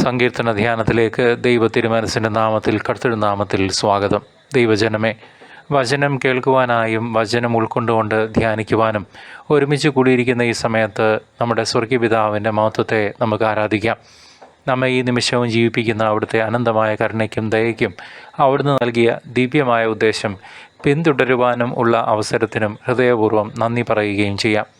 സങ്കീർത്തന ധ്യാനത്തിലേക്ക് ദൈവ തിരുമനസിന്റെ നാമത്തിൽ കർത്തൃനാമത്തിൽ സ്വാഗതം. ദൈവജനമേ വചനം കേൾക്കുവാനായും വചനം ഉൾക്കൊണ്ടുകൊണ്ട് ധ്യാനിക്കുവാനും ഒരുമിച്ച് കൂടിയിരിക്കുന്ന ഈ സമയത്ത് നമ്മുടെ സ്വർഗീയപിതാവിന്റെ മഹത്വത്തെ നമുക്ക് ആരാധിക്കാം. നമ്മെ ഈ നിമിഷവും ജീവിപ്പിക്കുന്ന അവിടുത്തെ അനന്തമായ കരുണയ്ക്കും ദയയ്ക്കും അവിടുന്ന് നൽകിയ ദിവ്യമായ ഉദ്ദേശം പിന്തുടരുവാനും ഉള്ള അവസരത്തിനും ഹൃദയപൂർവം നന്ദി പറയുകയും ചെയ്യാം.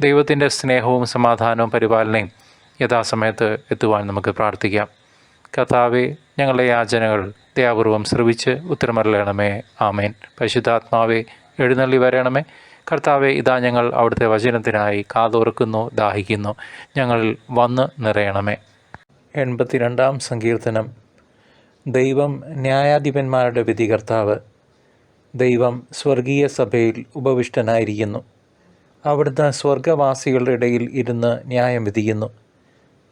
ദൈവത്തിന്റെ സ്നേഹവും സമാധാനവും പരിപാലനയും യഥാസമയത്ത് എത്തുവാൻ നമുക്ക് പ്രാർത്ഥിക്കാം. കഥാവെ ഞങ്ങളുടെ യാചനകൾ ദയാപൂർവം ശ്രവിച്ച് ഉത്തരമരളയണമേ ആമേൻ. പരിശുദ്ധാത്മാവെ എഴുന്നള്ളി വരണമേ. കർത്താവെ ഇതാ ഞങ്ങൾ അവിടുത്തെ വചനത്തിനായി കാതോർക്കുന്നു ദാഹിക്കുന്നു. ഞങ്ങൾ വന്ന് നിറയണമേ. എൺപത്തിരണ്ടാം സങ്കീർത്തനം. ദൈവം ന്യായാധിപന്മാരുടെ വിധികർത്താവ്. ദൈവം സ്വർഗീയ സഭയിൽ ഉപവിഷ്ടനായിരിക്കുന്നു. അവിടുന്ന് സ്വർഗവാസികളുടെ ഇടയിൽ ഇരുന്ന് ന്യായം വിധിക്കുന്നു.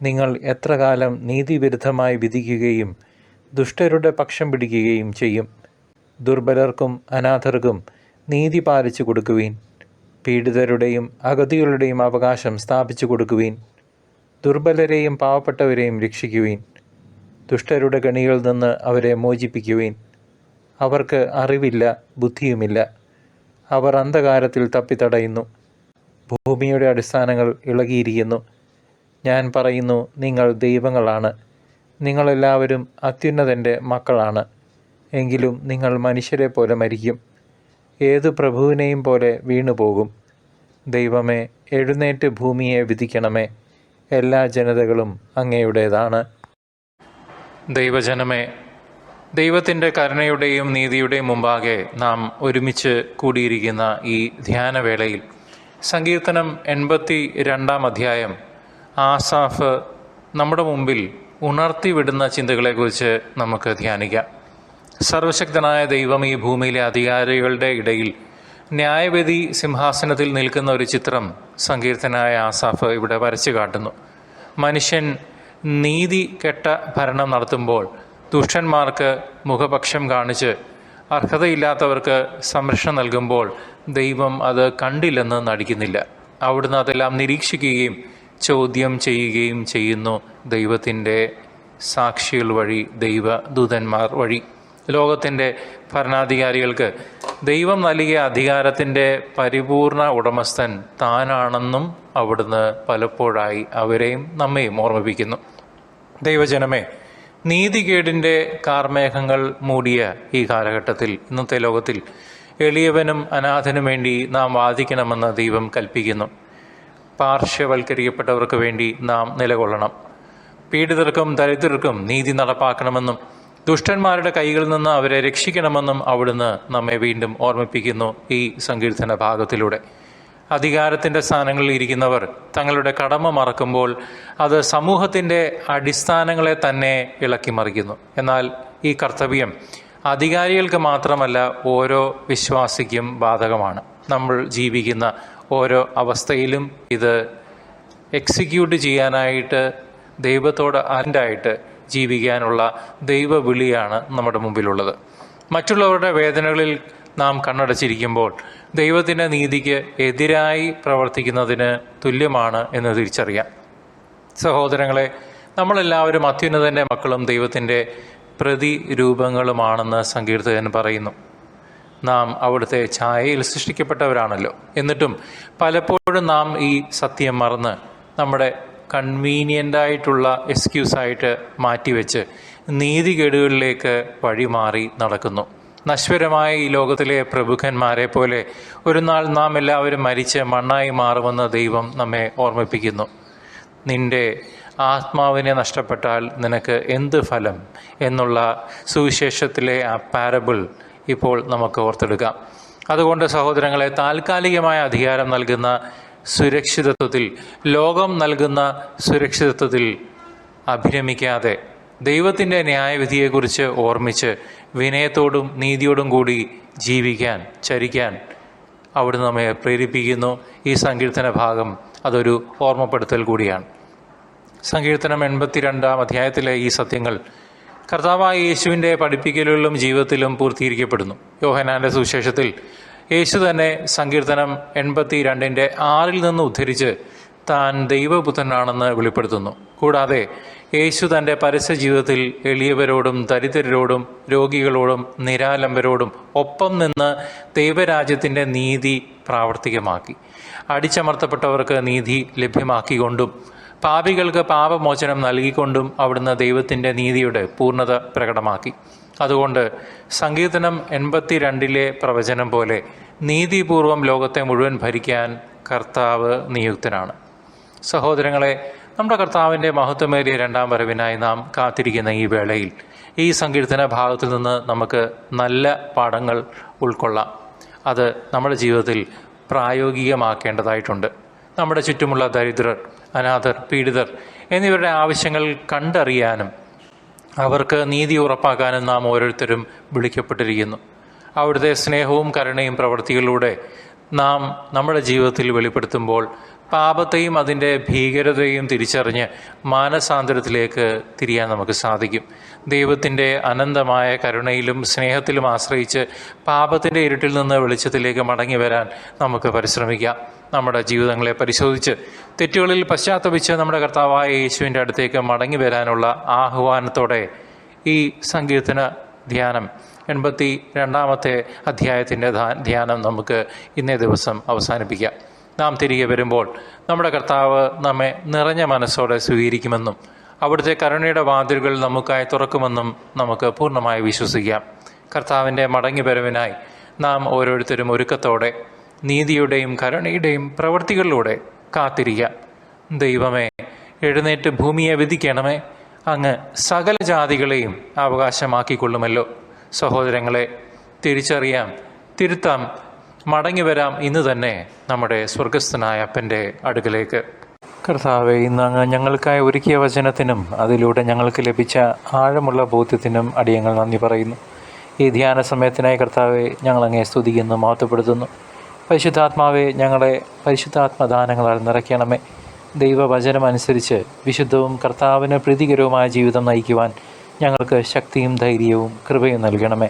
നിങ്ങൾ എത്ര കാലം നീതിവിരുദ്ധമായി വിധിക്കുകയും ദുഷ്ടരുടെ പക്ഷം പിടിക്കുകയും ചെയ്യും. ദുർബലർക്കും അനാഥർക്കും നീതി പാലിച്ചു കൊടുക്കുവീൻ. പീഡിതരുടെയും അഗതികളുടെയും അവകാശം സ്ഥാപിച്ചു കൊടുക്കുവീൻ. ദുർബലരെയും പാവപ്പെട്ടവരെയും രക്ഷിക്കുവീൻ. ദുഷ്ടരുടെ കണികളിൽ നിന്ന് അവരെ മോചിപ്പിക്കുവീൻ. അവർക്ക് അറിവില്ല ബുദ്ധിയുമില്ല. അവർ അന്ധകാരത്തിൽ തപ്പിത്തടയുന്നു. ഭൂമിയുടെ അടിസ്ഥാനങ്ങൾ ഇളകിയിരിക്കുന്നു. ഞാൻ പറയുന്നു നിങ്ങൾ ദൈവങ്ങളാണ്. നിങ്ങളെല്ലാവരും അത്യുന്നതന്റെ മക്കളാണ്. എങ്കിലും നിങ്ങൾ മനുഷ്യരെ പോലെ മരിക്കും. ഏത് പ്രഭുവിനെയും പോലെ വീണുപോകും. ദൈവമേ എഴുന്നേറ്റ് ഭൂമിയെ വിധിക്കണമേ. എല്ലാ ജനതകളും അങ്ങയുടേതാണ്. ദൈവജനമേ ദൈവത്തിന്റെ കരുണയുടെയും നീതിയുടെയും മുമ്പാകെ നാം ഒരുമിച്ച് കൂടിയിരിക്കുന്ന ഈ ധ്യാനവേളയിൽ സങ്കീർത്തനം എൺപത്തി രണ്ടാം അധ്യായം. ആസാഫ് നമ്മുടെ മുമ്പിൽ ഉണർത്തിവിടുന്ന ചിന്തകളെക്കുറിച്ച് നമുക്ക് ധ്യാനിക്കാം. സർവശക്തനായ ദൈവം ഈ ഭൂമിയിലെ അധികാരികളുടെ ഇടയിൽ ന്യായവിധി സിംഹാസനത്തിൽ നിൽക്കുന്ന ഒരു ചിത്രം സങ്കീർത്തനായ ആസാഫ് ഇവിടെ വരച്ചു കാട്ടുന്നു. മനുഷ്യൻ നീതി കെട്ട ഭരണം നടത്തുമ്പോൾ ദുഷ്ടന്മാർക്ക് മുഖപക്ഷം കാണിച്ച് അർഹതയില്ലാത്തവർക്ക് സംരക്ഷണം നൽകുമ്പോൾ ദൈവം അത് കണ്ടില്ലെന്ന് നടിക്കുന്നില്ല. അവിടുന്ന് അതെല്ലാം നിരീക്ഷിക്കുകയും ചോദ്യം ചെയ്യുകയും ചെയ്യുന്നു ദൈവത്തിന്റെ സാക്ഷികൾ വഴി ദൈവ ദൈവദൂതന്മാർ വഴി. ലോകത്തിന്റെ ഭരണാധികാരികൾക്ക് ദൈവം നൽകിയ അധികാരത്തിന്റെ പരിപൂർണ ഉടമസ്ഥൻ താനാണെന്നും അവിടുന്ന് പലപ്പോഴായി അവരെയും നമ്മയും ഓർമ്മിപ്പിക്കുന്നു. ദൈവജനമേ നീതികേടിന്റെ കാർമേഘങ്ങൾ മൂടിയ ഈ കാലഘട്ടത്തിൽ ഇന്നത്തെ ലോകത്തിൽ എളിയവനും അനാഥനും വേണ്ടി നാം വാദിക്കണമെന്ന് ദൈവം കൽപ്പിക്കുന്നു. പാർശ്വവൽക്കരിക്കപ്പെട്ടവർക്ക് വേണ്ടി നാം നിലകൊള്ളണം. പീഡിതർക്കും ദരിദ്രർക്കും നീതി നടപ്പാക്കണമെന്നും ദുഷ്ടന്മാരുടെ കൈകളിൽ നിന്ന് അവരെ രക്ഷിക്കണമെന്നും അവിടുന്ന് നമ്മെ വീണ്ടും ഓർമ്മിപ്പിക്കുന്നു ഈ സങ്കീർത്തന ഭാഗത്തിലൂടെ. അധികാരത്തിന്റെ സ്ഥാനങ്ങളിൽ ഇരിക്കുന്നവർ തങ്ങളുടെ കടമ മറക്കുമ്പോൾ അത് സമൂഹത്തിന്റെ അടിസ്ഥാനങ്ങളെ തന്നെ ഇളക്കി മറിക്കുന്നു. എന്നാൽ ഈ കർത്തവ്യം അധികാരികൾക്ക് മാത്രമല്ല ഓരോ വിശ്വാസിക്കും ബാധകമാണ്. നമ്മൾ ജീവിക്കുന്ന ഓരോ അവസ്ഥയിലും ഇത് എക്സിക്യൂട്ട് ചെയ്യാനായിട്ട് ദൈവത്തോട് അൻഡായിട്ട് ജീവിക്കാനുള്ള ദൈവവിളിയാണ് നമ്മുടെ മുമ്പിലുള്ളത്. മറ്റുള്ളവരുടെ വേദനകളിൽ നാം കണ്ണടച്ചിരിക്കുമ്പോൾ ദൈവത്തിന്റെ നീതിക്ക് എതിരായി പ്രവർത്തിക്കുന്നതിന് തുല്യമാണ് എന്ന് തിരിച്ചറിയാം. സഹോദരങ്ങളെ നമ്മളെല്ലാവരും അത്യുന്നതന്റെ മക്കളും ദൈവത്തിന്റെ പ്രതിരൂപങ്ങളുമാണെന്ന് സങ്കീർത്തകൻ പറയുന്നു. നാം അവിടുത്തെ ഛായയിൽ സൃഷ്ടിക്കപ്പെട്ടവരാണല്ലോ. എന്നിട്ടും പലപ്പോഴും നാം ഈ സത്യം മറന്ന് നമ്മുടെ കൺവീനിയന്റായിട്ടുള്ള എക്സ്ക്യൂസായിട്ട് മാറ്റിവെച്ച് നീതികേടുകളിലേക്ക് വഴിമാറി നടക്കുന്നു. നശ്വരമായ ഈ ലോകത്തിലെ പ്രഭുക്കന്മാരെ പോലെ ഒരു നാൾ നാം എല്ലാവരും മരിച്ച് മണ്ണായി മാറുമെന്ന് ദൈവം നമ്മെ ഓർമ്മിപ്പിക്കുന്നു. നിന്റെ ആത്മാവിനെ നഷ്ടപ്പെട്ടാൽ നിനക്ക് എന്ത് ഫലം എന്നുള്ള സുവിശേഷത്തിലെ ആ പാരബിൾ ഇപ്പോൾ നമുക്ക് ഓർത്തെടുക്കാം. അതുകൊണ്ട് സഹോദരങ്ങളെ താൽക്കാലികമായ അധികാരം നൽകുന്ന സുരക്ഷിതത്വത്തിൽ ലോകം നൽകുന്ന സുരക്ഷിതത്വത്തിൽ അഭിരമിക്കാതെ ദൈവത്തിന്റെ ന്യായവിധിയെക്കുറിച്ച് ഓർമ്മിച്ച് വിനയത്തോടും നീതിയോടും കൂടി ജീവിക്കാൻ ചരിക്കാൻ അവിടുന്ന് നമ്മെ പ്രേരിപ്പിക്കുന്നു. ഈ സങ്കീർത്തന ഭാഗം അതൊരു ഓർമ്മപ്പെടുത്തൽ കൂടിയാണ്. സങ്കീർത്തനം എൺപത്തിരണ്ടാം അധ്യായത്തിലെ ഈ സത്യങ്ങൾ കർത്താവായ യേശുവിന്റെ പഠിപ്പിക്കലുകളിലും ജീവിതത്തിലും പൂർത്തീകരിക്കപ്പെടുന്നു. യോഹനാന്റെ സുവിശേഷത്തിൽ യേശു തന്നെ സങ്കീർത്തനം എൺപത്തി രണ്ടിന്റെ ആറിൽ നിന്ന് ഉദ്ധരിച്ച് താൻ ദൈവപുത്രനാണെന്ന് വെളിപ്പെടുത്തുന്നു. കൂടാതെ യേശു തന്റെ പരസ്യ ജീവിതത്തിൽ എളിയവരോടും ദരിദ്രരോടും രോഗികളോടും നിരാലംബരോടും ഒപ്പം നിന്ന് ദൈവരാജ്യത്തിന്റെ നീതി പ്രാവർത്തികമാക്കി. അടിച്ചമർത്തപ്പെട്ടവർക്ക് നീതി ലഭ്യമാക്കിക്കൊണ്ടും പാപികൾക്ക് പാപമോചനം നൽകിക്കൊണ്ടും അവിടുന്ന് ദൈവത്തിന്റെ നീതിയുടെ പൂർണത പ്രകടമാക്കി. അതുകൊണ്ട് സങ്കീർത്തനം എൺപത്തി രണ്ടിലെ പ്രവചനം പോലെ നീതിപൂർവം ലോകത്തെ മുഴുവൻ ഭരിക്കാൻ കർത്താവ് നിയുക്തനാണ്. സഹോദരങ്ങളെ നമ്മുടെ കർത്താവിന്റെ മഹത്വമേറിയ രണ്ടാം വരവിനായി നാം കാത്തിരിക്കുന്ന ഈ വേളയിൽ ഈ സങ്കീർത്തന ഭാഗത്തിൽ നിന്ന് നമുക്ക് നല്ല പാഠങ്ങൾ ഉൾക്കൊള്ളാം. അത് നമ്മുടെ ജീവിതത്തിൽ പ്രായോഗികമാക്കേണ്ടതായിട്ടുണ്ട്. നമ്മുടെ ചുറ്റുമുള്ള ദരിദ്രർ അനാഥർ പീഡിതർ എന്നിവരുടെ ആവശ്യങ്ങൾ കണ്ടറിയാനും അവർക്ക് നീതി ഉറപ്പാക്കാനും നാം ഓരോരുത്തരും വിളിക്കപ്പെട്ടിരിക്കുന്നു. അവിടുത്തെ സ്നേഹവും കരുണയും പ്രവൃത്തികളിലൂടെ നാം നമ്മുടെ ജീവിതത്തിൽ വെളിപ്പെടുത്തുമ്പോൾ പാപത്തെയും അതിന്റെ ഭീകരതയും തിരിച്ചറിഞ്ഞ് മാനസാന്തരത്തിലേക്ക് തിരിയാൻ നമുക്ക് സാധിക്കും. ദൈവത്തിന്റെ അനന്തമായ കരുണയിലും സ്നേഹത്തിലും ആശ്രയിച്ച് പാപത്തിന്റെ ഇരുട്ടിൽ നിന്ന് വെളിച്ചത്തിലേക്ക് മടങ്ങി വരാൻ നമുക്ക് പരിശ്രമിക്കാം. നമ്മുടെ ജീവിതങ്ങളെ പരിശോധിച്ച് തെറ്റുകളിൽ പശ്ചാത്തപിച്ച് നമ്മുടെ കർത്താവായ യേശുവിന്റെ അടുത്തേക്ക് മടങ്ങി വരാനുള്ള ആഹ്വാനത്തോടെ ഈ സങ്കീർത്തന ധ്യാനം എൺപത്തി രണ്ടാമത്തെ അധ്യായത്തിന്റെ ധ്യാനം നമുക്ക് ഇന്നേ ദിവസം അവസാനിപ്പിക്കാം. നാം തിരികെ വരുമ്പോൾ നമ്മുടെ കർത്താവ് നമ്മെ നിറഞ്ഞ മനസ്സോടെ സ്വീകരിക്കുമെന്നും അവിടുത്തെ കരുണയുടെ വാതിലുകൾ നമുക്കായി തുറക്കുമെന്നും നമുക്ക് പൂർണമായി വിശ്വസിക്കാം. കർത്താവിന്റെ മടങ്ങി വരവിനായി നാം ഓരോരുത്തരും ഒരുക്കത്തോടെ നീതിയുടെയും കരുണയുടെയും പ്രവൃത്തികളിലൂടെ കാത്തിരിക്കാം. ദൈവമേ എഴുന്നേറ്റ് ഭൂമിയെ വിധിക്കണമേ. അങ്ങ് സകല ജാതികളെയും അവകാശമാക്കിക്കൊള്ളുമല്ലോ. സഹോദരങ്ങളെ തിരിച്ചറിയാം തിരുത്താം മടങ്ങി വരാം ഇന്ന് തന്നെ നമ്മുടെ സ്വർഗസ്ഥനായ അപ്പന്റെ അടുക്കലേക്ക്. കർത്താവെ ഇന്ന് അങ്ങ് ഞങ്ങൾക്കായി ഒരുക്കിയ വചനത്തിനും അതിലൂടെ ഞങ്ങൾക്ക് ലഭിച്ച ആഴമുള്ള ബോധ്യത്തിനും അടിയങ്ങൾ നന്ദി പറയുന്നു. ഈ ധ്യാന സമയത്തിനായി കർത്താവെ ഞങ്ങൾ അങ്ങേ സ്തുതിക്കുന്നു മഹത്വപ്പെടുത്തുന്നു. പരിശുദ്ധാത്മാവെ ഞങ്ങളെ പരിശുദ്ധാത്മദാനങ്ങളാൽ നിറയ്ക്കണമേ. ദൈവവചനം അനുസരിച്ച് വിശുദ്ധവും കർത്താവിന് പ്രീതികരവുമായ ജീവിതം നയിക്കുവാൻ ഞങ്ങൾക്ക് ശക്തിയും ധൈര്യവും കൃപയും നൽകണമേ.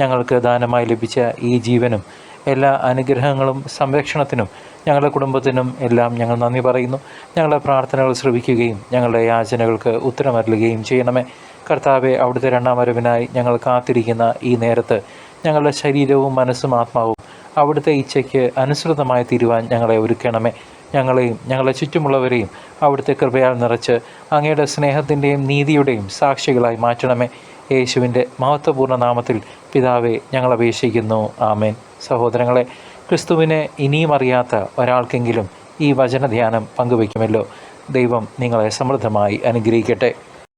ഞങ്ങൾക്ക് ദാനമായി ലഭിച്ച ഈ ജീവനും എല്ലാ അനുഗ്രഹങ്ങളും സംരക്ഷണത്തിനും ഞങ്ങളുടെ കുടുംബത്തിനും എല്ലാം ഞങ്ങൾ നന്ദി പറയുന്നു. ഞങ്ങളുടെ പ്രാർത്ഥനകൾ ശ്രവിക്കുകയും ഞങ്ങളുടെ യാചനകൾക്ക് ഉത്തരമരുളുകയും ചെയ്യണമേ. കർത്താവെ അവിടുത്തെ രണ്ടാം വരവിനായി ഞങ്ങൾ കാത്തിരിക്കുന്ന ഈ നേരത്ത് ഞങ്ങളുടെ ശരീരവും മനസ്സും ആത്മാവും അവിടുത്തെ ഇച്ഛയ്ക്ക് അനുസൃതമായി തീരുവാൻ ഞങ്ങളെ ഒരുക്കണമേ. ഞങ്ങളെയും ഞങ്ങളെ ചുറ്റുമുള്ളവരെയും അവിടുത്തെ കൃപയാൽ നിറച്ച് അങ്ങയുടെ സ്നേഹത്തിന്റെയും നീതിയുടെയും സാക്ഷികളായി മാറ്റണമേ. യേശുവിന്റെ മഹത്വപൂർണ നാമത്തിൽ പിതാവെ ഞങ്ങൾ അപേക്ഷിക്കുന്നു. ആമേൻ. സഹോദരങ്ങളെ ക്രിസ്തുവിനെ ഇനിയും അറിയാത്ത ഒരാൾക്കെങ്കിലും ഈ വചനധ്യാനം പങ്കുവയ്ക്കുമല്ലോ. ദൈവം നിങ്ങളെ സമൃദ്ധമായി അനുഗ്രഹിക്കട്ടെ.